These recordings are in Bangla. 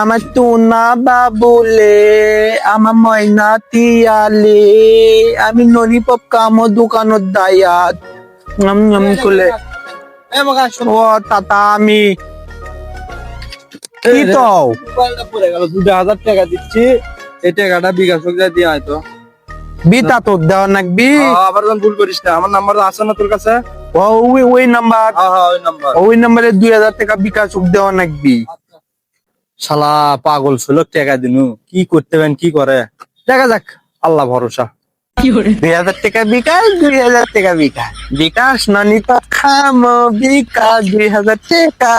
আমার টুনা বাবুলে আমার ময়না তিয়ালে আমি নলিপপ কামো দোকানত দায়াত। নাম নাম করলে এ মগা শোন। ও তাতা আমি। কি তো মোবাইলটা পড়ে গেল দুটো হাজার টাকা দিচ্ছি। এই টাকাটা বিকাশ করে দিয়ে হয়তো বিতা তোর দেওয়া নাকবি? আবার ভুল করিস না। আমার নাম্বার আছে না তোর কাছে? ওই ওই নাম্বার। হ্যাঁ হ্যাঁ ওই নাম্বার। ওই নাম্বারে দুই হাজার টাকা বিকাশ দেওয়া নাকবি। শালা পাগল ছিল টাকা দিনু। কি করতে পারেন কি করে? দেখা যাক আল্লাহ ভরসা। দুই হাজার টাকা বিকাশ দুই হাজার টাকা বিকাশ। বিকাশ নানি তো খাম বিকাশ দুই হাজার টাকা।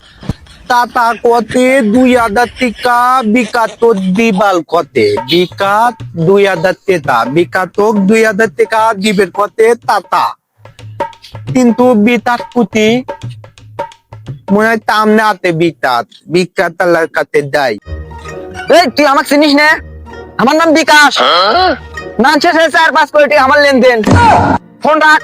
কতে দুই হাজার টাকা দিবাল কতে। দুই হাজার টাকা দুই হাজার টাকা দিবের কতে টাটা। কিন্তু বিকাশ পুতি মনে হয় তামনে আতে বিকাশ বিকাশ তালার কাতে দেয় এই তুই আমাকে চিনিস না? আমার নাম বিকাশ। নাম শেষে চার পাঁচ কোটি আমার লেনদেন। ফোন রাখ।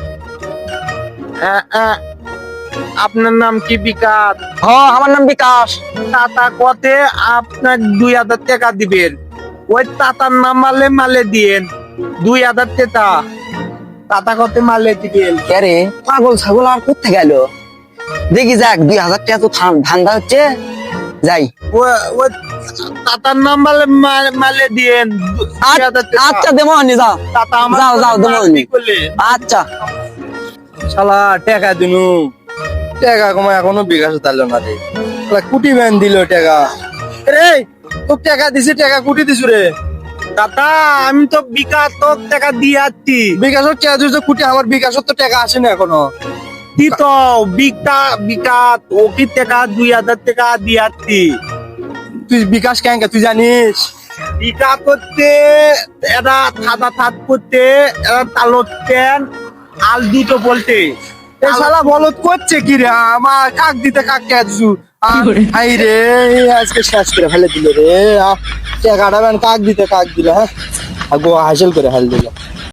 আপনার নাম কি বিকাশ হ আমার নাম বিকাশ। টাটা কতে আপনার দুই হাজার টাকা দিবেন। ওই টাটার নাম মালে মালে দিয়েন। দুই হাজার টাকা। টাটা কতে মালে দিবেন। আরে পাগল ছাগল আর করতে গেল দেখি যাক দুই হাজার টাকা তো ধান্দা হচ্ছে। যাই। ও- নাম মালে মালে দিয়েন। আচ্ছা হাজার টাকা। আচ্ছা দেবো নি যাও। টাটা আমার যাও, যাও, দেবো মালে নি। করলে। আচ্ছা। শালা টাকা দিনু। টাকা কমা এখনও বিকাশ তাইলো না রে। শালা কুটি দিল টাকা। রে তোর টাকা দিছি টাকা কুটি দিছু রে। আমি তো বিকাশ তো টাকা দিয়ে আসছি। বিকাশের টাকা দিছ কুটি আমার বিকাশের তো টাকা আসে না এখনও। বিকা টাকা দুই হাজার টাকা দিয়ে তুই বিকাশ কেন তুই জানিস? বিকা করতে এরা থাদা থাদ করতে আল দুটো বলতে। শালা বলত করছে কি রে? আমার কাক দিতে কাক রে আজকে শেষ করে ফেলে দিল রে। টাকাটা কাক দিতে কাক দিল হ্যাঁ? গোয়া হাসিল করে ফেলে দিল।